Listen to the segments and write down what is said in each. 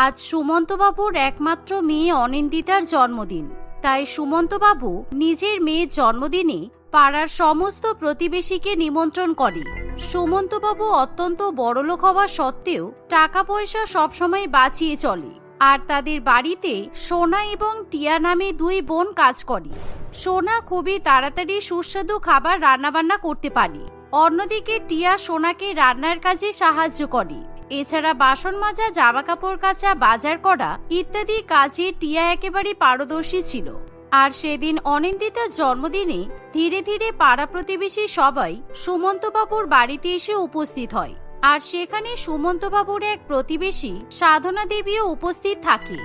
আজ সুমন্তবাবুর একমাত্র মেয়ে অনিন্দিতার জন্মদিন। তাই সুমন্তবাবু নিজের মেয়ের জন্মদিনে পাড়ার সমস্ত প্রতিবেশীকে নিমন্ত্রণ করে সুমন্তবাবু অত্যন্ত বড়লোক হওয়া সত্ত্বেও টাকা পয়সা সবসময় বাঁচিয়ে চলে আর তাদের বাড়িতে সোনা এবং টিয়া নামে দুই বোন কাজ করে। সোনা খুবই তাড়াতাড়ি সুস্বাদু খাবার রান্নাবান্না করতে পারে। অন্যদিকে টিয়া সোনাকে রান্নার কাজে সাহায্য করে। এছাড়া বাসন মাজা জামা কাপড় কাচা, বাজার করা ইত্যাদি কাজে টিয়া একেবারে পারদর্শী ছিল। আর সেদিন অনিন্দিতার জন্মদিনে ধীরে ধীরে পাড়া প্রতিবেশী সবাই সুমন্তবাবুর বাড়িতে এসে উপস্থিত হয়। আর সেখানে সুমন্তবাবুর এক প্রতিবেশী সাধনা দেবীও উপস্থিত থাকে।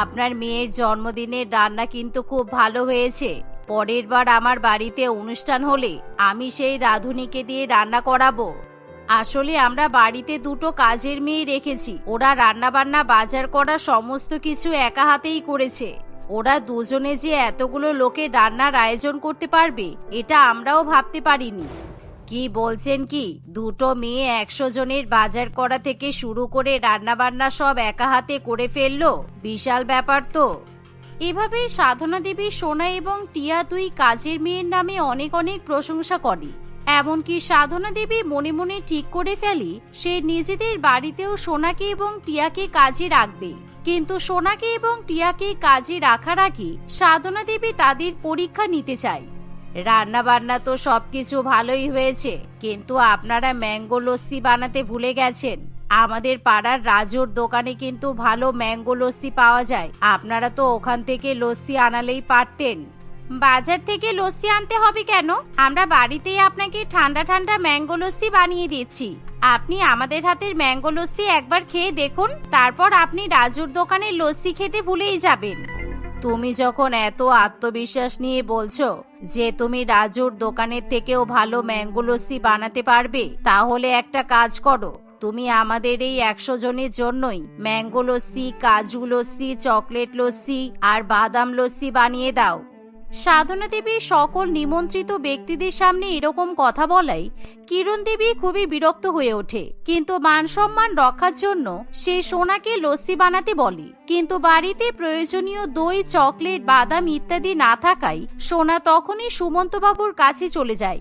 আপনার মেয়ের জন্মদিনের রান্না কিন্তু খুব ভালো হয়েছে। পরের বার আমার বাড়িতে অনুষ্ঠান হলে আমি সেই রাধুনিকে দিয়ে রান্না করাবো। আসলে আমরা বাড়িতে দুটো কাজের মেয়ে রেখেছি। ওরা রান্না বান্না বাজার করা সমস্ত কিছু একা হাতেই করেছে। ওরা দুজনে যে এতগুলো লোকে রান্নার আয়োজন করতে পারবে, এটা আমরাও ভাবতে পারিনি। কি বলছেন কি? দুটো মেয়ে একশো জনের বাজার করা থেকে শুরু করে রান্না বান্না সব একা হাতে করে ফেলল? বিশাল ব্যাপার তো। এভাবে সাধনা দেবী সোনা এবং টিয়া দুই কাজের মেয়ের নামে অনেক অনেক প্রশংসা করে। এমনকি সাধনা দেবী মনে মনে ঠিক করে ফেলি, সে নিজেদের বাড়িতেও সোনাকে এবং টিয়াকে কাজে রাখবে। কিন্তু সোনাকে এবং টিয়াকে কাজে রাখার আগে সাধনা দেবী তাদের পরীক্ষা নিতে চায়। রান্না বান্না তো সবকিছু ভালোই হয়েছে, কিন্তু আপনারা ম্যাঙ্গো লস্যি বানাতে ভুলে গেছেন। আমাদের পাড়ার রাজুর দোকানে কিন্তু ভালো ম্যাঙ্গো লস্যি পাওয়া যায়। আপনারা তো ওখান থেকে লস্যি আনালেই পারতেন। বাজার থেকে লস্যি আনতে হবে কেন? আমরা বাড়িতেই আপনাকে ঠান্ডা ঠান্ডা ম্যাঙ্গো লস্যি বানিয়ে দিচ্ছি আপনি আমাদের হাতের ম্যাঙ্গো লস্যি একবার খেয়ে দেখুন, তারপর আপনি রাজুর দোকানের লস্যি খেতে ভুলেই যাবেন। তুমি যখন এত আত্মবিশ্বাস নিয়ে বলছো যে তুমি রাজুর দোকানের থেকেও ভালো ম্যাঙ্গো লস্যি বানাতে পারবে, তাহলে একটা কাজ করো। তুমি আমাদের এই একশো জনের জন্যই ম্যাঙ্গো লস্যি, কাজু লস্যি, চকলেট লস্যি আর বাদাম লস্যি বানিয়ে দাও। সাধনা দেবী সকল নিমন্ত্রিত ব্যক্তিদের সামনে এরকম কথা বলাই কিরণ দেবী খুবই বিরক্ত হয়ে ওঠে। কিন্তু মান সম্মান রক্ষার জন্য সে সোনাকে লস্যি বানাতে বলে। কিন্তু বাড়িতে প্রয়োজনীয় দই, চকলেট, বাদাম ইত্যাদি না থাকায় সোনা তখনই সুমন্তবাবুর কাছে চলে যায়।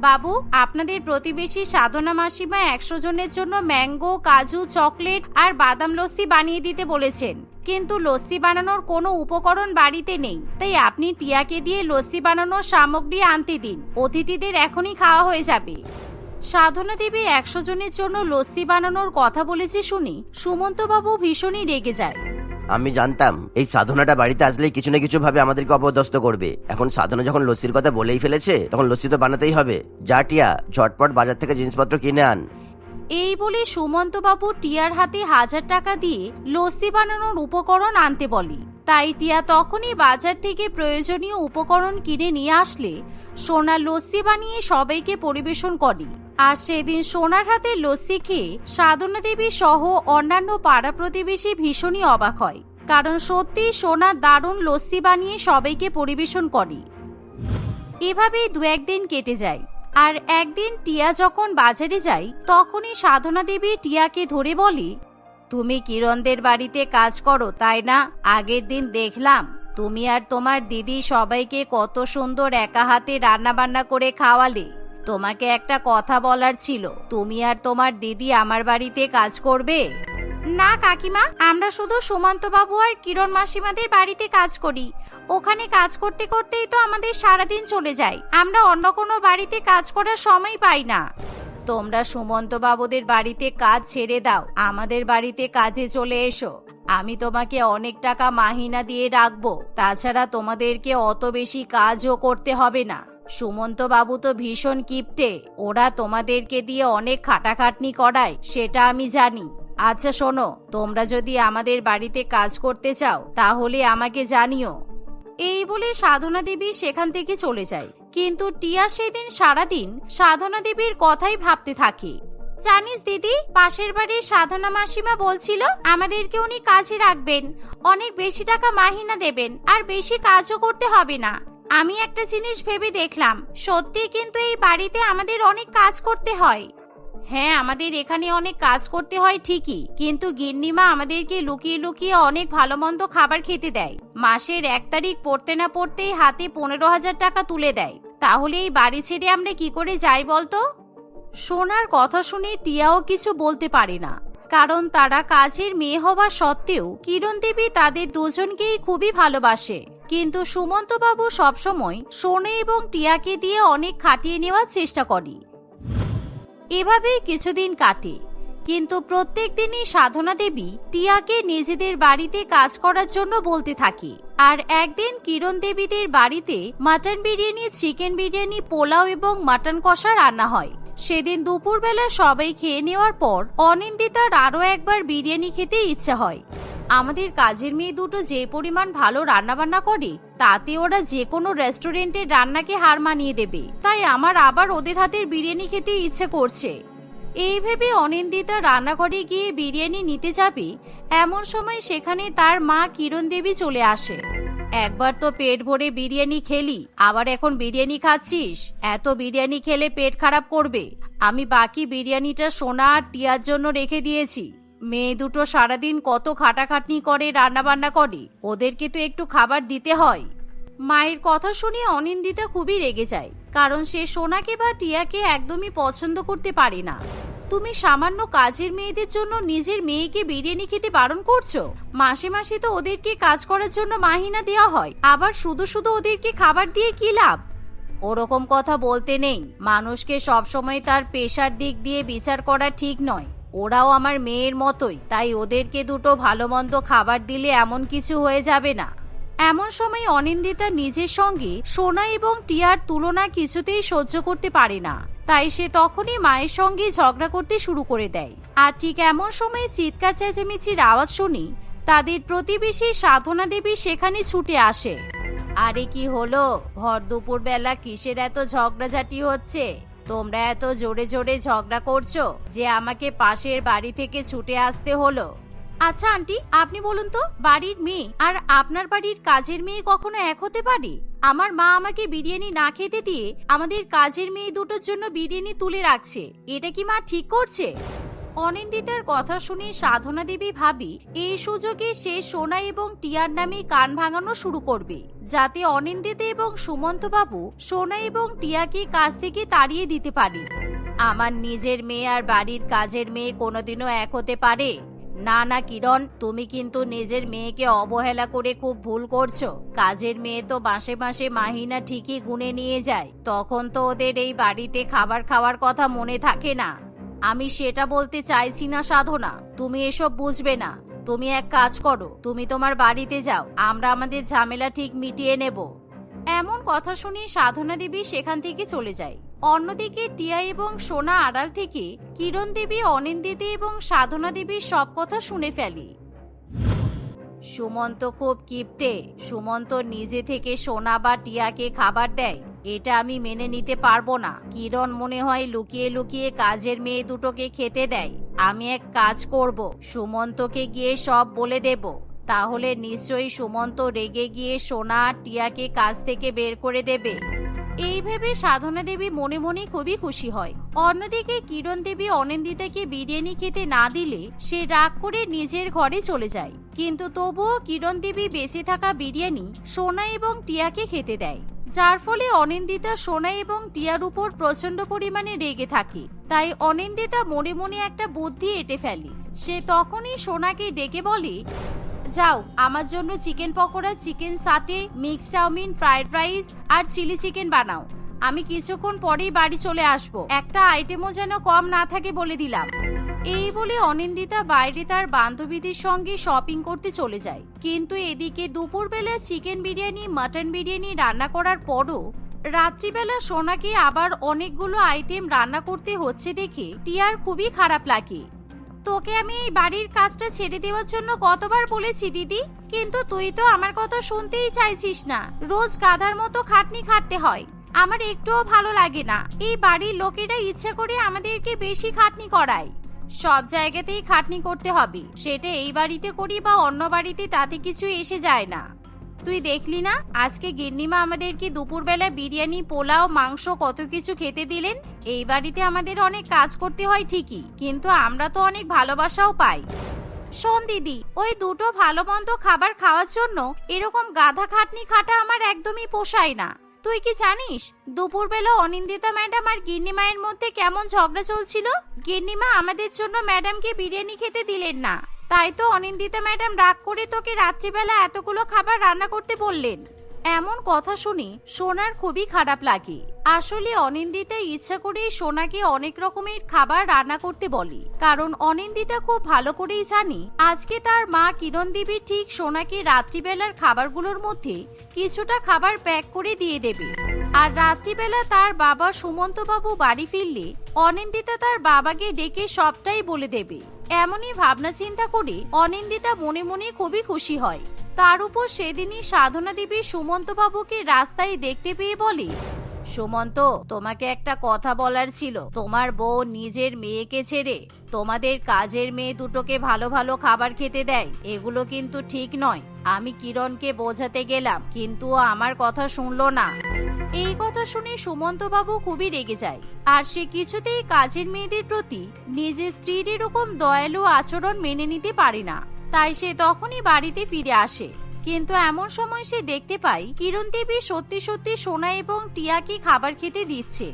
বাবু, আপনাদের প্রতিবেশী সাধনা মাসিমা একশো জনের জন্য ম্যাঙ্গো, কাজু, চকলেট আর বাদাম লস্যি বানিয়ে দিতে বলেছেন। কিন্তু লস্যি বানানোর কোনো উপকরণ বাড়িতে নেই। তাই আপনি টিয়াকে দিয়ে লস্যি বানানোর সামগ্রী আনতে দিন। অতিথিদের এখনই খাওয়া হয়ে যাবে। সাধনা দেবী একশো জনের জন্য লস্যি বানানোর কথা বলেছে শুনি সুমন্তবাবু ভীষণই রেগে যায়। আমি জানতাম, এই সাধনাটা বাড়িতে আসলেই কিছু না কিছু ভাবে আমাদেরকে অপদস্থ করবে। এখন সাধনা যখন লস্যির কথা বলেই ফেলেছে, তখন লস্যি তো বানাতেই হবে। যা, টিয়া, ঝটপট বাজার থেকে জিনিসপত্র কিনে আন। এই বলে সুমন্ত বাবু টিয়ার হাতে হাজার টাকা দিয়ে লস্যি বানানোর উপকরণ আনতে বলে। তাই টিয়া তখনই বাজার থেকে প্রয়োজনীয় উপকরণ কিনে নিয়ে আসলে। সোনা লস্যি বানিয়ে সবাইকে পরিবেশন করে। আর সেদিন সোনার হাতে লস্যি খেয়ে সাধনা দেবী সহ অন্যান্য পাড়া প্রতিবেশী ভীষণই অবাক হয়। কারণ সত্যি সোনা দারুণ লস্যি বানিয়ে সবাইকে পরিবেশন করে। এভাবেই দু একদিন কেটে যায়। আর একদিন টিয়া যখন বাজারে যায়, তখনই সাধনা দেবী টিয়াকে ধরে বলে তুমি কিরণদের বাড়িতে কাজ করো, তাই না? আগের দিন দেখলাম, তুমি আর তোমার দিদি সবাইকে কত সুন্দর একা হাতে রান্না বান্না করে খাওয়ালে। তোমাকে একটা কথা বলার ছিল, তুমি আর তোমার দিদি আমার বাড়িতে কাজ করবে? না, কাকিমা, আমরা শুধু সুমন্ত বাবু আর কিরণ মাসিমাদের বাড়িতে কাজ করি। ওখানে কাজ করতে করতেই তো আমাদের সারাদিন চলে যায়। আমরা অন্য কোনো বাড়িতে কাজ করার সময় পাই না। তোমরা সুমন্ত বাবুদের বাড়িতে কাজ ছেড়ে দাও। আমাদের বাড়িতে কাজে চলে এসো। আমি তোমাকে অনেক টাকা মাহিনা দিয়ে রাখব। তাছাড়া তোমাদেরকে অত বেশি কাজও করতে হবে না। সুমন্ত বাবু তো ভীষণ কিপটে। ওরা তোমাদেরকে দিয়ে অনেক খাটাখাটনি করায়, সেটা আমি জানি। আচ্ছা শোনো, তোমরা যদি আমাদের বাড়িতে কাজ করতে চাও, তাহলে আমাকে জানিও। এই বলে সাধনা দেবী সেখান থেকে চলে যায়। কিন্তু টিয়া সেদিন সারাদিন সাধনা দেবীর কথাই ভাবতে থাকে। জানিস দিদি, পাশের বাড়ির সাধনা মাসিমা বলছিল আমাদেরকে উনি কাজে রাখবেন। অনেক বেশি টাকা মাহিনা দেবেন আর বেশি কাজও করতে হবে না। আমি একটা জিনিস ভেবে দেখলাম সত্যি কিন্তু এই বাড়িতে আমাদের অনেক কাজ করতে হয়। হ্যাঁ আমাদের এখানে অনেক কাজ করতে হয় ঠিকই, কিন্তু গিন্নিমা আমাদেরকে লুকিয়ে লুকিয়ে অনেক ভালো মন্দ খাবার খেতে দেয়। মাসের এক তারিখ পড়তে না পড়তেই হাতে পনেরো হাজার টাকা তুলে দেয়। তাহলে এই বাড়ি ছেড়ে আমরা কি করে যাই বলতো? সোনার কথা শুনে টিয়াও কিছু বলতে পারে না, কারণ তারা কাজের মেয়ে হওয়া সত্ত্বেও কিরণ দেবী তাদের দুজনকেই খুবই ভালোবাসে। কিন্তু সুমন্তবাবু সবসময় সোনে এবং টিয়াকে দিয়ে অনেক খাটিয়ে নেওয়ার চেষ্টা করে। এভাবেই কিছুদিন কাটে। কিন্তু প্রত্যেক দিনই সাধনা দেবী টিয়াকে নিজেদের বাড়িতে কাজ করার জন্য বলতে থাকে। আর একদিন কিরণ দেবীদের বাড়িতে মাটন বিরিয়ানি, চিকেন বিরিয়ানি, পোলাও এবং মাটন কষা রান্না হয়। সেদিন দুপুরবেলা সবাই খেয়ে নেওয়ার পর অনিন্দিতার আরও একবার বিরিয়ানি খেতে ইচ্ছা হয়। আমাদের কাজের মেয়ে দুটো যে পরিমাণ ভালো রান্নাবান্না করে, তাতে ওরা যে কোনো রেস্টুরেন্টের রান্নাকে হার মানিয়ে দেবে। তাই আমার আবার ওদের হাতের বিরিয়ানি খেতে ইচ্ছে করছে। এই ভেবে অনিন্দিতা রান্নাঘরে গিয়ে বিরিয়ানি নিতে যাবে। এমন সময় সেখানে তার মা কিরণ দেবী চলে আসে। একবার তো পেট ভরে বিরিয়ানি খেলি, আবার এখন বিরিয়ানি খাচ্ছিস? এত বিরিয়ানি খেলে পেট খারাপ করবে। আমি বাকি বিরিয়ানিটা সোনা আর টিয়ার জন্য রেখে দিয়েছি। মেয়ে দুটো সারাদিন কত খাটাখাটনি করে রান্না বান্না করে? ওদেরকে তো একটু খাবার দিতে হয়। মায়ের কথা শুনে অনিন্দিতা খুবই রেগে যায়, কারণ সে সোনাকে বা টিয়াকে একদমই পছন্দ করতে পারে না। তুমি সামান্য কাজের মেয়েদের জন্য নিজের মেয়েকে বিরিয়ানি খেতে বারণ করছ? মাসে মাসে তো ওদেরকে কাজ করার জন্য মাহিনা দেওয়া হয়, আবার শুধু শুধু ওদেরকে খাবার দিয়ে কি লাভ? ওরকম কথা বলতে নেই। মানুষকে সবসময় তার পেশার দিক দিয়ে বিচার করা ঠিক নয়। ওরাও আমার মেয়ের মতোই, তাই ওদেরকে দুটো ভালো মন্দ খাবার দিলে এমন কিছু হয়ে যাবে না। এমন সময় অনিন্দিতা নিজের সঙ্গে সোনা এবং টিয়ার তুলনা কিছুতেই সহ্য করতে পারে না। তাই সে তখনই মায়ের সঙ্গে ঝগড়া করতে শুরু করে দেয়। আর ঠিক এমন সময় চিৎকার চেঁচামেচির আওয়াজ শুনি তাদের প্রতিবেশী সাধনা দেবী সেখানে ছুটে আসে। আরে কি হলো? ভর দুপুর বেলা কিসের এত ঝগড়াঝাটি হচ্ছে? তোমরা এত জোরে জোরে ঝগড়া করছ যে আমাকে পাশের বাড়ি থেকে ছুটে আসতে হলো। আচ্ছা আন্টি, আপনি বলুন তো, বাড়ির মেয়ে আর আপনার বাড়ির কাজের মেয়ে কখনো এক হতে পারে? আমার মা আমাকে বিরিয়ানি না খেতে দিয়ে আমাদের কাজের মেয়ে দুটোর জন্য বিরিয়ানি তুলে রাখছে। এটা কি মা ঠিক করছে? অনিন্দিতার কথা শুনে সাধনা দেবী ভাবি, এই সুযোগে সে সোনা এবং টিয়ার নামে কান ভাঙানো শুরু করবে। যাতে অনিন্দিতা এবং সুমন্ত বাবু সোনা এবং টিয়াকে কাজ থেকে তাড়িয়ে দিতে পারে। আমার নিজের মেয়ে আর বাড়ির কাজের মেয়ে কোনোদিনও এক হতে পারে। না না, কিরণ, তুমি কিন্তু নিজের মেয়েকে অবহেলা করে খুব ভুল করছ। কাজের মেয়ে তো মাসে মাসে মাহিনা ঠিকই গুনে নিয়ে যায়। তখন তো ওদের এই বাড়িতে খাবার খাওয়ার কথা মনে থাকে না। আমি সেটা বলতে চাইছি না, সাধনা। তুমি এসব বুঝবে না। তুমি এক কাজ করো তুমি তোমার বাড়িতে যাও আমরা আমাদের ঝামেলা ঠিক মিটিয়ে নেব। এমন কথা শুনে সাধনা দেবী সেখান থেকে চলে যায়। অন্যদিকে টিয়া এবং সোনা আড়াল থেকে কিরণ দেবী অনিন্দিতি এবং সাধনা দেবীর সব কথা শুনে ফেলে। সুমন্ত খুব কিপটে সুমন্ত নিজে থেকে সোনা বা টিয়াকে খাবার দেয়। এটা আমি মেনে নিতে পারব না। কিরণ মনে হয় লুকিয়ে লুকিয়ে কাজের মেয়ে দুটোকে খেতে দেয়। আমি এক কাজ করব। সুমন্তকে গিয়ে সব বলে দেব। তাহলে নিশ্চয়ই সুমন্ত রেগে গিয়ে সোনা টিয়াকে কাজ থেকে বের করে দেবে। এই ভেবে সাধনা দেবী মনে মনে খুবই খুশি হয়। অন্যদিকে কিরণ দেবী অনিন্দিতাকে বিরিয়ানি খেতে না দিলে সে রাগ করে নিজের ঘরে চলে যায়। কিন্তু তবুও কিরণ দেবী বেঁচে থাকা বিরিয়ানি সোনা এবং টিয়াকে খেতে দেয়। যার ফলে অনিন্দিতা সোনা এবং টিয়ার উপর প্রচণ্ড পরিমাণে রেগে থাকে। তাই অনিন্দিতা মনে মনে একটা বুদ্ধি এঁটে ফেলে। সে তখনই সোনাকে ডেকে বলে, যাও, আমার জন্য chicken pakora, chicken satay mix chow mein, fried rice আর চিলি চিকেন বানাও। আমি কিছুক্ষণ পরেই বাড়ি চলে আসব। একটা আইটেমও যেন কম না থাকে বলে দিলাম। এই বলে অনিন্দিতা বাইরে তার বান্ধবীদের সঙ্গে শপিং করতে চলে যায়। কিন্তু এদিকে দুপুরবেলা চিকেন বিরিয়ানি মাটন বিরিয়ানি রান্না করার পরও রাত্রিবেলা সোনাকে আবার অনেকগুলো আইটেম রান্না করতে হচ্ছে দেখে টিয়ার খুবই খারাপ লাগে। তোকে আমি এই বাড়ির কাজটা ছেড়ে দেওয়ার জন্য কতবার বলেছি, দিদি? কিন্তু তুই তো আমার কথা শুনতেই চাইছিস না। রোজ গাধার মতো খাটনি খাটতে হয়। আমার একটুও ভালো লাগে না। এই বাড়ির লোকেরা ইচ্ছা করে আমাদেরকে বেশি খাটনি করায়। সব জায়গাতেই খাটনি করতে হবে। সেটা এই বাড়িতে করি বা অন্য বাড়িতে তাতে কিছু এসে যায় না। তুই দেখলি না? আজকে গিন্নিমা আমাদেরকে দুপুরবেলা বিরিয়ানি, পোলাও, মাংস কত কিছু খেতে দিলেন? এই বাড়িতে আমাদের অনেক কাজ করতে হয় ঠিকই, কিন্তু আমরা তো অনেক ভালোবাসাও পাই। শোন দিদি, ওই দুটো ভালো মন্দ খাবার খাওয়ার জন্য এরকম গাধা খাটনি খাটা আমার একদমই পোষায় না। তুই কি জানিস, দুপুরবেলা অনিন্দিতা ম্যাডাম আর গিন্নিমায়ের মধ্যে কেমন ঝগড়া চলছিল? গিন্নিমা আমাদের জন্য ম্যাডামকে বিরিয়ানি খেতে দিলেন না। তাই তো অনিন্দিতা ম্যাডাম রাগ করে তোকে রাত্রিবেলা এতগুলো খাবার রান্না করতে বললেন। এমন কথা শুনি সোনার খুবই খারাপ লাগে। আসলে অনিন্দিতা ইচ্ছা করেই সোনাকে অনেক রকমের খাবার রান্না করতে বলে। কারণ অনিন্দিতা খুব ভালো করেই জানি, আজকে তার মা কিরণ দেবী ঠিক সোনাকে রাত্রিবেলার খাবারগুলোর মধ্যে কিছুটা খাবার প্যাক করে দিয়ে দেবে। আর রাত্রিবেলা তার বাবা সুমন্ত বাবু বাড়ি ফিরলে অনিন্দিতা তার বাবাকে ডেকে সবটাই বলে দেবে। এমনই ভাবনা চিন্তা করে অনিন্দিতা মনে মনে খুবই খুশি হয়। তার উপর সেদিনই সাধনা দেবী সুমন্ত বাবুকে রাস্তায় দেখতে পেয়ে বলি, সুমন্ত, তোমাকে একটা কথা বলার ছিল। তোমার বউ নিজের মেয়েকে ছেড়ে তোমাদের কাজের মেয়ে দুটোকে ভালো ভালো খাবার খেতে দেয়। এগুলো কিন্তু ঠিক নয়। আমি কিরণকে বোঝাতে গেলাম, কিন্তু আমার কথা শুনলো না। এই কথা শুনে সুমন্ত বাবু খুবই রেগে যায়। আর সে কিছুতেই কাজের মেয়েদের প্রতি নিজের স্ত্রীর এরকম দয়ালু আচরণ মেনে নিতে পারে না। তাই সে তখনই বাড়িতে ফিরে আসে। কিন্তু এমন সময় সে দেখতে পায়, কিরণ দেবী সত্যি সত্যি সোনা এবং টিয়াকে খাবার খেতে দিচ্ছে।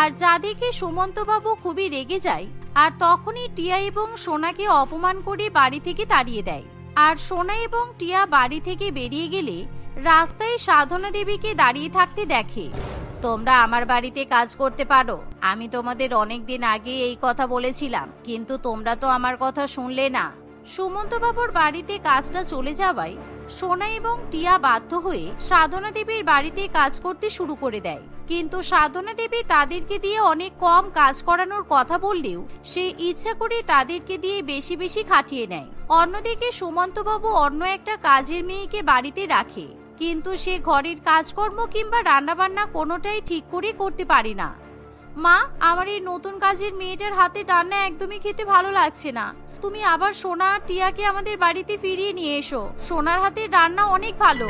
আর যা দেখে সুমন্ত বাবু খুবই রেগে যায়, আর তখনই টিয়া এবং সোনাকে অপমান করে বাড়ি থেকে তাড়িয়ে দেয়। আর সোনা এবং টিয়া বাড়ি থেকে বেরিয়ে গেলে রাস্তায় সাধনা দেবীকে দাঁড়িয়ে থাকতে দেখে, তোমরা আমার বাড়িতে কাজ করতে পারো। আমি তোমাদের অনেক দিন আগে এই কথা বলেছিলাম, কিন্তু তোমরা তো আমার কথা শুনলে না। সুমন্ত বাবুর বাড়িতে কাজটা চলে যাওয়ায় সোনা এবং টিয়া বাধ্য হয়ে সাধনা দেবীর বাড়িতে কাজ করতে শুরু করে দেয়। কিন্তু সাধনা দেবী তাদেরকে দিয়ে অনেক কম কাজ করানোর কথা বললেও সে ইচ্ছা করে তাদেরকে দিয়ে বেশি বেশি খাটিয়ে নেয়। অন্যদিকে সুমন্তবাবু অন্য একটা কাজের মেয়েকে বাড়িতে রাখে, কিন্তু সে ঘরের কাজকর্ম কিংবা রান্নাবান্না কোনোটাই ঠিক করে করতে পারে না। মা, আমার এই নতুন কাজের মেয়েটার হাতে রান্না একদমই খেতে ভালো লাগছে না। তুমি আবার সোনা টিয়াকে আমাদের বাড়িতে ফিরিয়ে নিয়ে এসো। সোনার হাতের রান্না অনেক ভালো।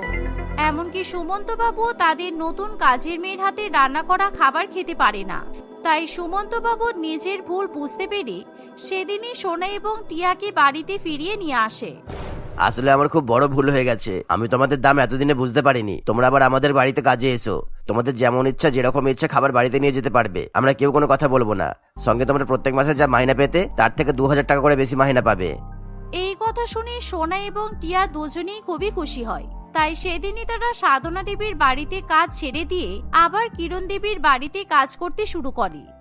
এমনকি সুমন্ত বাবু তাদের নতুন কাজের মেয়ের হাতে রান্না করা খাবার খেতে পারে না। তাই সুমন্ত বাবু নিজের ভুল বুঝতে পেরে সেদিনই সোনা এবং টিয়াকে বাড়িতে ফিরিয়ে নিয়ে আসে। আসলে আমার খুব বড় ভুল হয়ে গেছে। আমি তোমাদের দাম এতদিনে বুঝতে পারিনি। তোমরা আবার আমাদের বাড়িতে কাজে এসো। তোমাদের যেমন ইচ্ছা, যেরকম ইচ্ছা খাবার বাড়িতে নিয়ে যেতে পারবে। আমরা কেউ কোনো কথা বলব না। সঙ্গে তোমরা প্রত্যেক মাসে যা মাইনা পেতে, তার থেকে দু হাজার টাকা করে বেশি মাইনা পাবে। এই কথা শুনে সোনা এবং টিয়া দুজনেই খুবই খুশি হয়। তাই সেদিনই তারা সাধনা দেবীর বাড়িতে কাজ ছেড়ে দিয়ে আবার কিরণ দেবীর বাড়িতে কাজ করতে শুরু করে।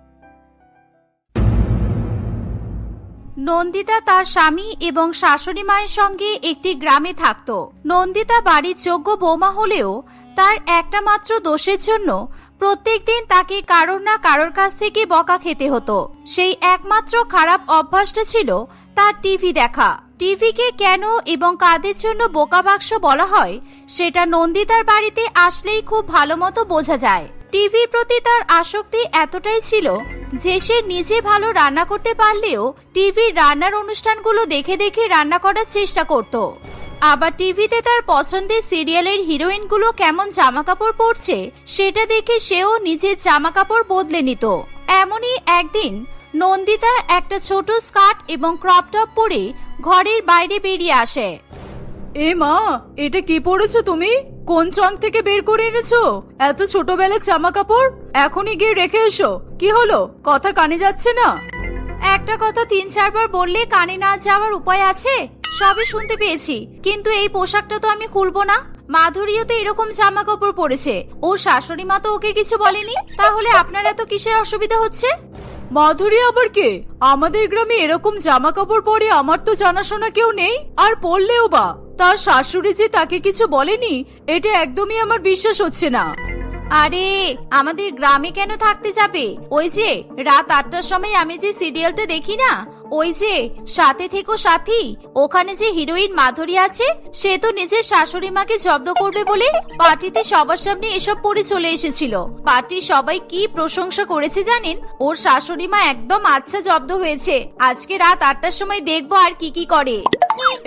নন্দিতা তার স্বামী এবং শাশুড়ি মায়ের সঙ্গে একটি গ্রামে থাকত। নন্দিতা বাড়ির যোগ্য বৌমা হলেও তার একটা মাত্র দোষের জন্য প্রত্যেকদিন তাকে কারোর না কারোর কাছ থেকে বকা খেতে হতো। সেই একমাত্র খারাপ অভ্যাসটা ছিল তার টিভি দেখা। টিভিকে কেন এবং কাদের জন্য বোকা বাক্স বলা হয়, সেটা নন্দিতার বাড়িতে আসলেই খুব ভালো মতো বোঝা যায়। টিভির প্রতি তার আসক্তি এতটাই ছিল যে সে নিজে ভালো রান্না করতে পারলেও টিভির রান্নার অনুষ্ঠানগুলো দেখে দেখে রান্না করার চেষ্টা করত। আবার টিভিতে তার পছন্দের সিরিয়ালের হিরোইনগুলো কেমন জামা কাপড় পরছে, সেটা দেখে সেও নিজের জামা কাপড় বদলে নিত। এমনই একদিন নন্দিতা একটা ছোট স্কার্ট এবং ক্রপ টপ পরে ঘরের বাইরে বেরিয়ে আসে। এ মা, এটা কি পড়েছো তুমি? কোন চং থেকে বের করে এনেছো? এত ছোটবেলার জামা কাপড় এখনই গিয়ে রেখে এসো। কি হলো? কথা কানে যাচ্ছে না? একটা কথা তিন চারবার বললে কানে না যাওয়ার উপায় আছে? সবই শুনতে পেয়েছি। কিন্তু এই পোশাকটা তো আমি খুলবো না। মাধুরীও তো এরকম জামা কাপড় পরেছে। ও শাশুড়ি মা তো ওকে কিছু বলেনি। তাহলে আপনার এত কিসের অসুবিধা হচ্ছে? মাধুরী আবার কে? আমাদের গ্রামে এরকম জামা কাপড় পরে আমার তো জানাশোনা কেউ নেই। আর পরলেও বা? তার শাশুড়ি যে তাকে কিছু বলেনি, এটা একদমই আমার বিশ্বাস হচ্ছে না। আরে, আমাদের গ্রামে কেন থাকতে যাবে? ওই যে, রাত আটটার সময় আমি যে সিরিয়ালটা দেখি না, ওই যে, সাথে থেকো সাথী, ওখানে যে হিরোইন মাধুরী আছে, সে তো নিজের শাশুড়ি মাকে জব্দ করবে বলে পার্টিতে সবার সামনে এসব পরে চলে এসেছিল। পার্টির সবাই কি প্রশংসা করেছে জানেন? ওর শাশুড়ি মা একদম আচ্ছা জব্দ হয়েছে। আজকে রাত আটটার সময় দেখব আর কি কি করে।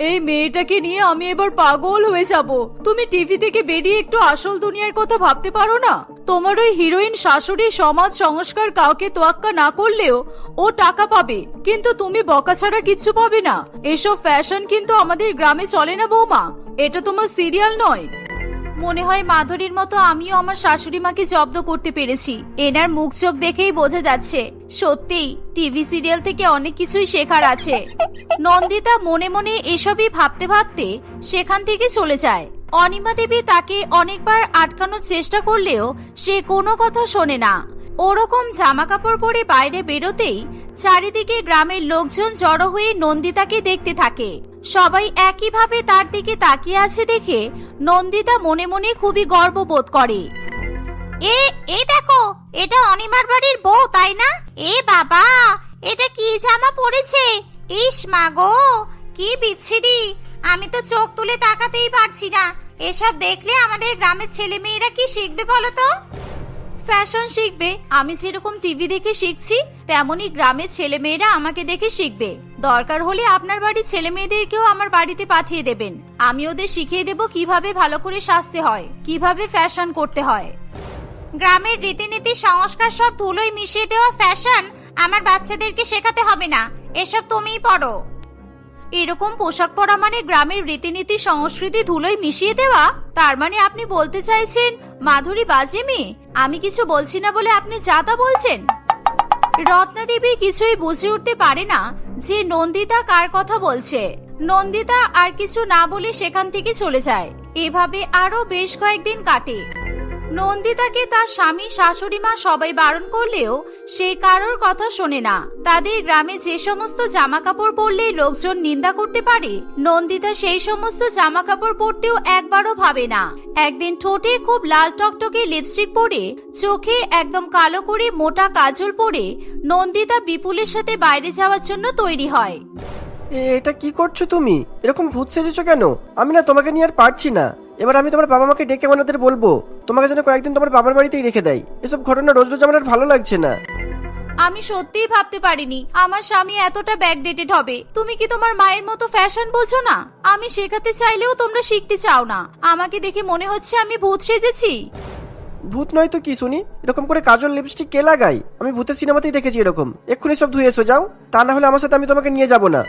এই মেয়েটাকে নিয়ে আমি এবার পাগল হয়ে যাব। তুমি টিভি থেকে বেরিয়ে একটু আসল দুনিয়ার কথা ভাবতে পারো না? তোমার ওই হিরোইন শাশুড়ি সমাজ সংস্কার কাউকে তোয়াক্কা না করলেও ও টাকা পাবে, কিন্তু তুমি বকা ছাড়া কিচ্ছু পাবে না। এসব ফ্যাশন কিন্তু আমাদের গ্রামে চলে না বৌমা। এটা তোমার সিরিয়াল নয়। মনে হয় মাধুরীর মতো আমিও আমার শাশুড়ি মাকে জব্দ করতে পেরেছি। এনার মুখ চোখ দেখেই বোঝা যাচ্ছে। সত্যিই, টিভি সিরিয়াল থেকে অনেক কিছুই শেখার আছে। নন্দিতা মনে মনে এসবই ভাবতে ভাবতে সেখান থেকে চলে যায়। অনিমা দেবী তাকে অনেকবার আটকানোর চেষ্টা করলেও সে কোনো কথা শোনে না। ওরকম জামা কাপড় পরে বাইরে বেরোতেই চারিদিকে গ্রামের লোকজন জড়ো হয়ে নন্দিতাকে দেখতে থাকে। সবাই একইভাবে তার দিকে তাকিয়ে আছে দেখে নন্দিতা মনে মনে খুবই গর্ববোধ করে। এ এ দেখো, এটা অনিমার বাড়ির বউ, তাই না? এ বাবা, এটা কি জামা পরেছে ইস মাগো কি বিচ্ছিরি। আমি তো চোখ তুলে তাকাতেই পারছি না। এসব দেখলে আমাদের গ্রামের ছেলে মেয়েরা কি শিখবে বলো তো? ফ্যাশন শিখবে। আমি যেরকম টিভি দেখে শিখছি, তেমনই গ্রামের ছেলে মেয়েরা আমাকে দেখে শিখবে। দরকার হলে আপনার বাড়ির ছেলে মেয়েদেরকেও আমার বাড়িতে পাঠিয়ে দেবেন। আমি ওদের শিখিয়ে দেব কীভাবে ভালো করে সাজতে হয়, কীভাবে ফ্যাশন করতে হয়। গ্রামের রীতিনীতি, সংস্কার সব ধুলোয় মিশিয়ে দেওয়া ফ্যাশন আমার বাচ্চাদেরকে শেখাতে হবে না। এসব তুমিই পড়ো। এরকম পোশাক পরা মানে গ্রামের রীতিনীতি, সংস্কৃতি ধুলোয় মিশিয়ে দেওয়া? তার মানে আপনি বলতে চাইছেন, মাধুরী বাজে মেয়ে? আমি কিছু বলছি না বলে আপনি যা তা বলছেন? রত্নাদেবী কিছুই বুঝে উঠতে পারে না যে নন্দিতা কার কথা বলছে। নন্দিতা আর কিছু না বলে সেখান থেকে চলে যায়। এভাবে আরও বেশ কয়েকদিন কাটে। নন্দিতাকে তার স্বামী, শাশুড়ি মা সবাই বারণ করলেও সে কারোর কথা শোনে না। তাদের গ্রামে যে সমস্ত জামা কাপড় পরলে লোকজন নিন্দা করতে পারে, নন্দিতা সেই সমস্ত জামা কাপড় পরতেও একবারও ভাবে না। একদিন ঠোঁটে খুব লাল টকটকে লিপস্টিক পরে, চোখে একদম কালো করে মোটা কাজল পরে নন্দিতা বিপুলের সাথে বাইরে যাওয়ার জন্য তৈরি হয়। এটা কি করছ তুমি? এরকম ভূত সেজেছো কেন? আমি না তোমাকে নিয়ে আর পারছি না। এবার আমি তোমার বাবা মাকে ডেকে ওনাদের বলব। তোমাকে যেন কয়েকদিন তোমার বাবার বাড়িতেই রেখে দেয়। এসব ঘটনা রোজ রোজ আমার আর ভালো লাগছে না। আমি সত্যিই ভাবতে পারিনি আমার স্বামী এতটা ব্যাকডেটেড হবে। তুমি কি তোমার মায়ের মতো ফ্যাশন বোঝো না? আমি শেখাতে চাইলেও তোমরা শিখতে চাও না। আমাকে দেখে মনে হচ্ছে আমি ভূত সেজেছি। ভূত নয় তো কি শুনি? এরকম করে কাজল লিপস্টিক কে লাগাই আমি ভূতের সিনেমাতেই দেখেছি এরকম। এক্ষুনি সব ধুয়ে এসো যাও। তা না হলে আমার সাথে আমি তোমাকে নিয়ে যাব না।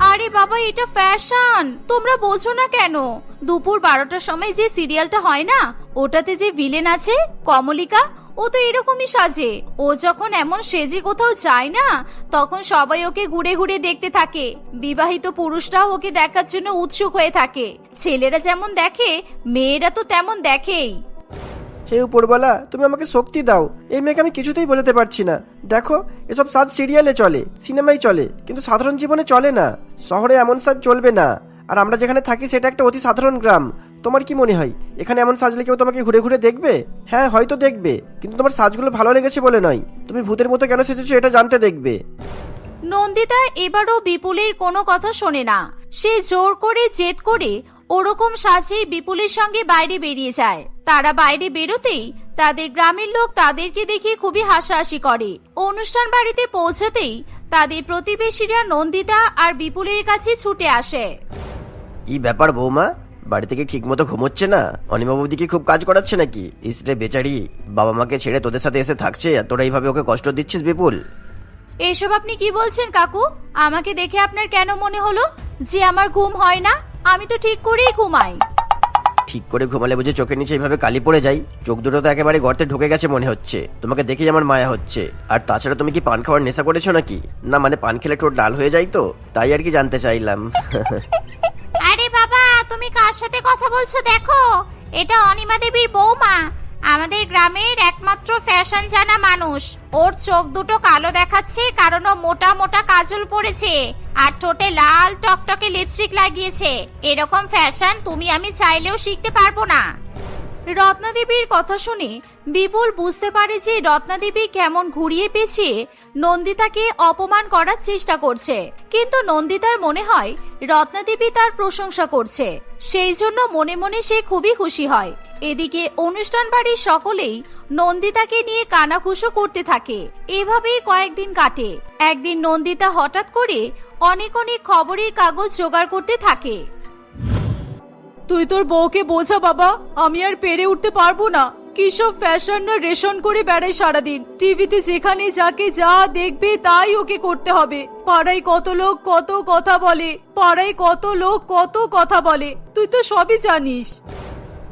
আরে বাবা, এটা ফ্যাশন তোমরা বোঝো না কেন? দুপুর বারোটার সময় যে সিরিয়ালটা হয় না, ওটাতে যে ভিলেন আছে, কমলিকা, ও তো এরকমই সাজে। ও যখন এমন সেজে কোথাও যায় না, তখন সবাই ওকে ঘুরে ঘুরে দেখতে থাকে। বিবাহিত পুরুষরাও ওকে দেখার জন্য উৎসুক হয়ে থাকে। ছেলেরা যেমন দেখে, মেয়েরা তো তেমন দেখেই। হে উপরওয়ালা, তুমি আমাকে শক্তি দাও। এই মেয়েকে আমি কিছুতেই বোঝাতে পারছি না। দেখো, এসব সাজ সিরিয়ালে চলে সিনেমাই চলে, কিন্তু সাধারণ জীবনে চলে না। শহরে এমন সাজ চলবে না। আর আমরা যেখানে থাকি, সেটা একটা অতি সাধারণ গ্রাম। তোমার কি মনে হয়? এখানে এমন সাজলে কেউ তোমাকে ঘুরে ঘুরে দেখবে? হ্যাঁ হয়তো দেখবে, কিন্তু তোমার সাজগুলো ভালো লেগেছে বলে নয়। তুমি ভূতের মতো কেন সেজেছো এটা জানতে দেখবে। নন্দিতা এবারও বিপুলের কোনো কথা শোনে না। সে জোর করে জেদ করে ওরকম সাজে বিপুলের সঙ্গে বাইরে বেরিয়ে যায়। তারা বাইরে বেরোতেই তাদের গ্রামের লোক তাদেরকে দেখে খুবই হাসাহাসি করে। অনুষ্ঠান বাড়িতে পৌঁছাতেই তাদের প্রতিবেশীরা নন্দিতা আর বিপুলের কাছে ছুটে আসে। কি ব্যাপার বৌমা? বাড়ি থেকে ঠিক মতো ঘুমোচ্ছে না? অনিমা বৌদি কি খুব কাজ করাচ্ছে নাকি? ইসরে বেচারি বাবা মাকে ছেড়ে তোদের সাথে এসে থাকছে আর তোরা এইভাবে ওকে কষ্ট দিচ্ছিস বিপুল? এসব আপনি কি বলছেন কাকু? আমাকে দেখে আপনার কেন মনে হলো? যে আমার ঘুম হয় না? আমি তো ঠিক করেই ঘুমাই। ঠিক করে ঘুমালে বুঝে চোখের নিচে এইভাবে কালি পড়ে যাই? চোখ দুটো তো একেবারে গর্তে ঢুকে গেছে মনে হচ্ছে। তোমাকে দেখে যেমন মায়া হচ্ছে। আর তাছাড়া তুমি কি পান খাওয়ার নেশা করেছ নাকি? না মানে পান খেলে ঠোঁট লাল হয়ে যায় তো? তাই আর কি জানতে চাইলাম। আরে বাবা তুমি কার সাথে কথা বলছো দেখো? এটা অনিমা দেবীর বৌমা। আমাদের গ্রামের একমাত্র ফ্যাশন জানা মানুষ। ওর চোখ দুটো কালো দেখাচ্ছে কারণ ও মোটা মোটা কাজল পরেছে আর ঠোঁটে লাল টকটকে লিপস্টিক লাগিয়েছে। এরকম ফ্যাশন তুমি আমি চাইলেও শিখতে পারব না। রত্নাদেবীর কথা শুনে বিপুল বুঝতে পারে যে রত্নাদেবী কেমন ঘুরিয়ে পেঁচিয়ে নন্দিতাকে অপমান করার চেষ্টা করছে। কিন্তু নন্দিতার মনে হয় রত্নাদেবী তার প্রশংসা করছে। সেই জন্য মনে মনে সে খুবই খুশি হয়। এদিকে অনুষ্ঠান বাড়ির সকলেই নন্দিতাকে নিয়ে কানাঘুষো করতে থাকে। এভাবেই কয়েকদিন কাটে। একদিন নন্দিতা হঠাৎ করে অনেক অনেক খবরের কাগজ জোগাড় করতে থাকে। তুই তোর বউকে বোঝা, বাবা। আমি আর পেরে উঠতে পারব না। কি সব ফ্যাশন না রেশন করে বেড়াই সারাদিন। টিভিতে যেখানে যাকে যা দেখবে, তাই ওকে করতে হবে। পাড়ায় কত লোক কত কথা বলে। পাড়ায় কত লোক কত কথা বলে। তুই তো সবই জানিস।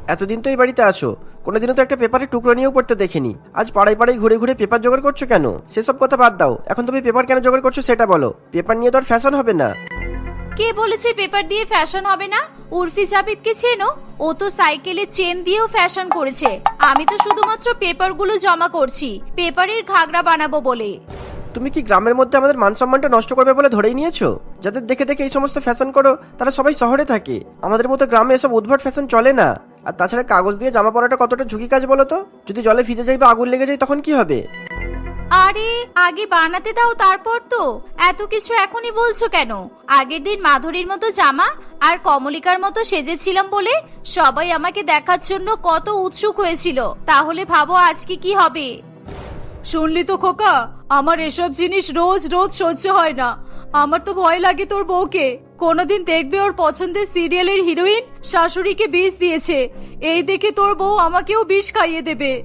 এতদিন তো এই বাড়িতে আসো। কোনোদিনও তো একটা পেপারের টুকরো নিয়েও পড়তে দেখিনি। আজ পাড়ায় পাড়ায় ঘুরে ঘুরে পেপার জোগাড় করছ কেন? সেসব কথা বাদ দাও। এখন তুমি পেপার কেন জোগাড় করছ সেটা বলো। পেপার নিয়ে তো আর ফ্যাশন হবে না। কে বলেছে পেপার দিয়ে ফ্যাশন হবে না? উর্ফি জাবিদকে চেনো? ও তো সাইকেলে চেন দিয়েও ফ্যাশন করেছে। আমি তো শুধুমাত্র পেপারগুলো জমা করছি। পেপারের ঘাগরা বানাবো বলে। তুমি কি গ্রামের মধ্যে আমাদের মান সম্মানটা নষ্ট করবে বলে ধরেই নিয়েছো? যাদের দেখে দেখে এই সমস্ত ফ্যাশন করো, তারা সবাই শহরে থাকে। আমাদের মতো গ্রামে এসব উদ্ভট ফ্যাশন চলে না। আর তাছাড়া কাগজ দিয়ে জামা পরাটা কতটা ঝুঁকি কাজ বলো তো? যদি জলে ভিজে যাই বা আগুন লেগে যায় তখন কি হবে? আরে, আগে বানাতে দাও তারপর তো। এত কিছু এখনই বলছো কেন? আগের দিন মাধুরীর মতো জামা আর কমলিকার মতো সেজেছিলাম বলে সবাই আমাকে দেখার জন্য কত উৎসুক হয়েছিল। তাহলে ভাবো আজকে কি হবে। শুনলি তো খোকা, আমার এসব জিনিস রোজ রোজ সহ্য হয় না। আমার তো ভয় লাগে তোর বউকে। কোনোদিন দেখবে ওর পছন্দের সিরিয়ালের হিরোইন শাশুড়িকে বিষ দিয়েছে। এই দেখে তোর বউ আমাকেও বিষ খাইয়ে দেবে।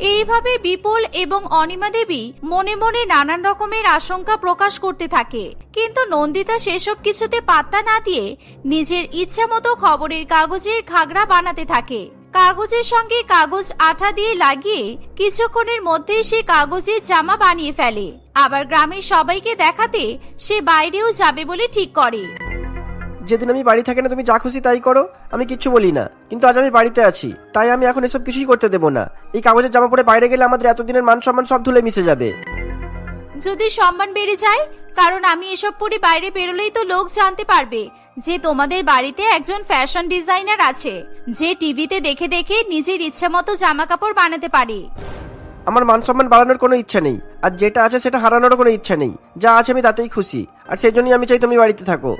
এইভাবে বিপুল এবং অনিমা দেবী মনে মনে নানান রকমের আশঙ্কা প্রকাশ করতে থাকে। কিন্তু নন্দিতা সেসব কিছুতে পাত্তা না দিয়ে নিজের ইচ্ছা মতো খবরের কাগজের ঘাগরা বানাতে থাকে। কাগজের সঙ্গে কাগজ আঠা দিয়ে লাগিয়ে কিছুক্ষণের মধ্যেই সে কাগজের জামা বানিয়ে ফেলে। আবার গ্রামের সবাইকে দেখাতে সে বাইরেও যাবে বলে ঠিক করে। যেদিন আমি বাড়ি থাকি না তুমি যা খুশি তাই করো। আমি কিচ্ছু বলি না। কিন্তু আজ আমি বাড়িতে আছি। তাই আমি এখন এসব কিছুই করতে দেবো না। এই কাগজের জামা পরে বাইরে গেলে আমাদের এতদিনের মান সম্মান সব ধুলে মিশে যাবে। যদি সম্মান বেড়ে যায় কারণ আমি এসব পরে বাইরে বেরোলেই তো লোক জানতে পারবে যে তোমাদের বাড়িতে একজন ফ্যাশন ডিজাইনার আছে যে টিভিতে দেখে দেখে নিজের ইচ্ছা মতো জামা কাপড় বানাতে পারে। আমার মান সম্মান বাড়ানোর কোনো ইচ্ছা নেই। আর যেটা আছে সেটা হারানোরও কোনো ইচ্ছা নেই। যা আছে আমি তাতেই খুশি। আর সেই জন্যই আমি চাই তুমি বাড়িতে থাকো।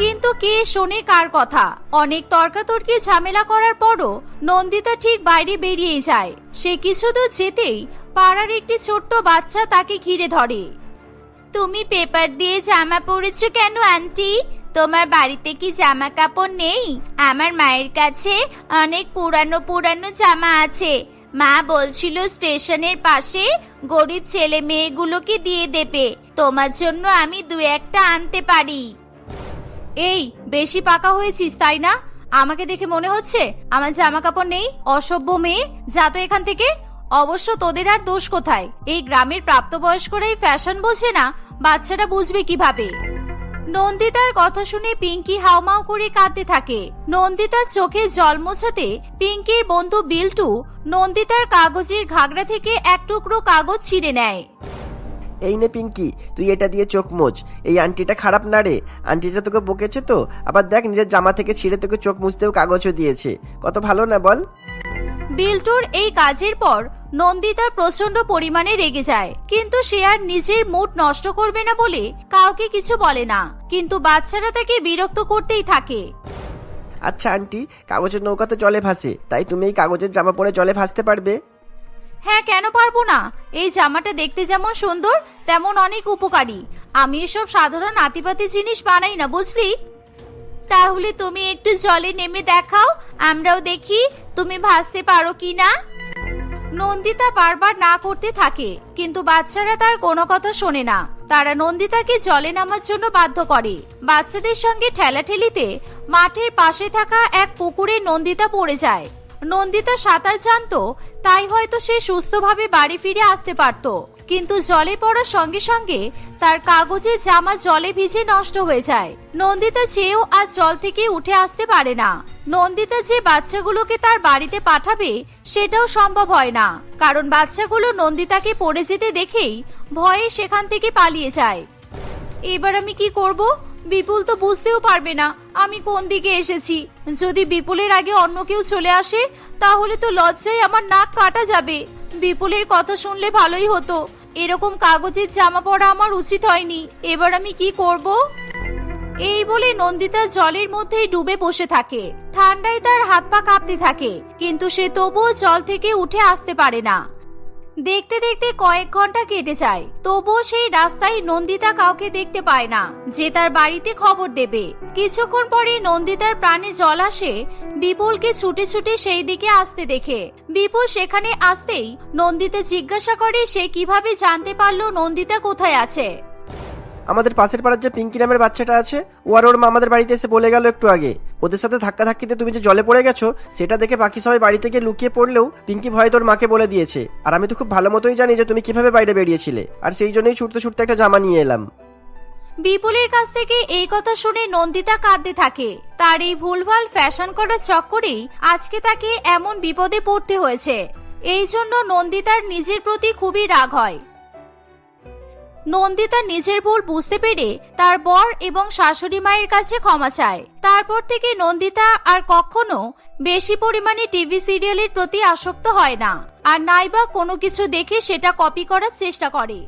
কিন্তু কে শোনে কার কথা? অনেক তর্কাতর্কি ঝামেলা করার পরও নন্দিতা ঠিক বাইরে বেরিয়ে যায়। সে কিছু দূর যেতেই পাড়ার একটি ছোট্ট বাচ্চা তাকে ঘিরে ধরে। তুমি পেপার দিয়ে জামা পরেছো কেন, আন্টি? তোমার বাড়িতে কি জামা কাপড় নেই? আমার মায়ের কাছে অনেক পুরানো পুরানো জামা আছে। মা বলছিল স্টেশনের পাশে গরিব ছেলে মেয়েগুলোকে দিয়ে দেবে। তোমার জন্য আমি দু একটা আনতে পারি। এই, বেশি পাকা হয়েছিস, তাই না? আমাকে দেখে মনে হচ্ছে আমার জামা কাপড় নেই, অসভ্য মেয়ে। যা তো এখান থেকে। অবশ্য তোদের আর দোষ কোথায়? এই গ্রামের প্রাপ্তবয়স্করাই ফ্যাশন বোঝে না বাচ্চাটা বুঝবে কীভাবে? নন্দিতার কথা শুনে পিঙ্কি হাউমাউ করে কাঁদতে থাকে। নন্দিতার চোখে জল মোছাতে পিঙ্কির বন্ধু বিল্টু নন্দিতার কাগজের ঘাগড়া থেকে এক টুকরো কাগজ ছিঁড়ে নেয়। এই নে পিঙ্কি তুই এটা দিয়ে চোখ মোচ এই আন্টিটা খারাপ না রে? আন্টিটা তোকে বকেছে তো? আবার দেখ নিজের জামা থেকে ছিঁড়ে তোকে চোখ মুছতেও কাগজও দিয়েছে। কত ভালো না বল? বিল্টুর এই কাজের পর নন্দিতা প্রচণ্ড পরিমাণে রেগে যায়। কিন্তু সে আর নিজের মুড নষ্ট করবে না বলে কাউকে কিছু বলে না। কিন্তু বাচ্চারা তাকে বিরক্ত করতেই থাকে। আচ্ছা আন্টি কাগজের নৌকা তো জলে ভাসে। তাই তুমি এই কাগজের জামা পরে জলে ভাসতে পারবে? হ্যাঁ কেন পারব না? এই জামাটা দেখতে যেমন সুন্দর, তেমন অনেক উপকারী। আমি এসব সাধারণ আতিপাতি জিনিস বানাই না, বুঝলি? তাহলে তুমি একটু জলে নেমে দেখাও, আমরাও দেখি তুমি ভাসতে পারো কি না। নন্দিতা বারবার না করতে থাকে, কিন্তু বাচ্চারা তার কোনো কথা শোনে না। তারা নন্দিতাকে জলে নামার জন্য বাধ্য করে। বাচ্চাদের সঙ্গে ঠেলাঠেলিতে মাঠের পাশে থাকা এক পুকুরে নন্দিতা পড়ে যায়। নন্দিতা সাঁতার জানতো, তাই হয়তো সে সুস্থভাবে বাড়ি ফিরে আসতে পারত। কিন্তু জলে পড়ার সঙ্গে সঙ্গে তার কাগজে জামা জলে ভিজে নষ্ট হয়ে যায়। নন্দিতা চেয়েও আর জল থেকে উঠে আসতে পারে না। নন্দিতা যে বাচ্চাগুলোকে তার বাড়িতে পাঠাবে, সেটাও সম্ভব হয় না। কারণ বাচ্চাগুলো নন্দিতাকে পড়ে যেতে দেখেই ভয়ে সেখান থেকে পালিয়ে যায়। এবার আমি কি করব? বিপুল তো বুঝতেও পারবে না আমি কোন দিকে এসেছি। যদি বিপুলের আগে অন্য কেউ চলে আসে, তাহলে তো লজ্জায় আমার নাক কাটা যাবে। বিপুলের কথা শুনলে ভালোই হতো। এরকম কাগজের জামা পরা আমার উচিত হয়নি। এবার আমি কি করব? এই বলে নন্দিতা জলের মধ্যেই ডুবে বসে থাকে। ঠান্ডায় তার হাত পা কাঁপতে থাকে, কিন্তু সে তবুও জল থেকে উঠে আসতে পারে না। দেখতে দেখতে কয়েক ঘণ্টা কেটে যায়। তবুও সেই রাস্তায় নন্দিতা কাউকে দেখতে পায় না, যে তার বাড়িতে খবর দেবে। কিছুক্ষণ পরে নন্দিতার প্রাণে জল আসে, বিপুলকে ছুটে ছুটে সেই দিকে আসতে দেখে। বিপুল সেখানে আসতেই নন্দিতা জিজ্ঞাসা করে সে কীভাবে জানতে পারল নন্দিতা কোথায় আছে। আমাদের পাশের পাড়ার যে পিঙ্কি নামের বাচ্চাটা আছে, ও আর ওর মা আমাদের বাড়িতে এসে বলে গেল একটু আগে। ওদের সাথে ধাক্কা ধাক্কিতে তুমি যে জলে পড়ে গেছো, সেটা দেখে বাকি সবাই বাড়ি থেকে লুকিয়ে পড়লেও পিঙ্কি ভয় তোর মাকে বলে দিয়েছে। আর আমি তো খুব ভালো মতোই জানি যে তুমি কীভাবে বাইরে বেরিয়েছিলে। আর সেই জন্যই ছুটতে ছুটতে একটা জামা নিয়ে এলাম। বিপুলের কাছ থেকে এই কথা শুনে নন্দিতা কাঁদতে থাকে। তার এই ভুলভাল ফ্যাশন করার চক্করেই আজকে তাকে এমন বিপদে পড়তে হয়েছে। এই জন্য নন্দিতার নিজের প্রতি খুবই রাগ হয়। নন্দিতা নিজের ভুল বুঝতে পেরে তার বর এবং শাশুড়ি মায়ের কাছে ক্ষমা চায়। তারপর থেকে নন্দিতা আর কখনো বেশি পরিমাণে টিভি সিরিয়ালের প্রতি আসক্ত হয় না। আর নাইবা কোনো কিছু দেখে সেটা কপি করার চেষ্টা করে।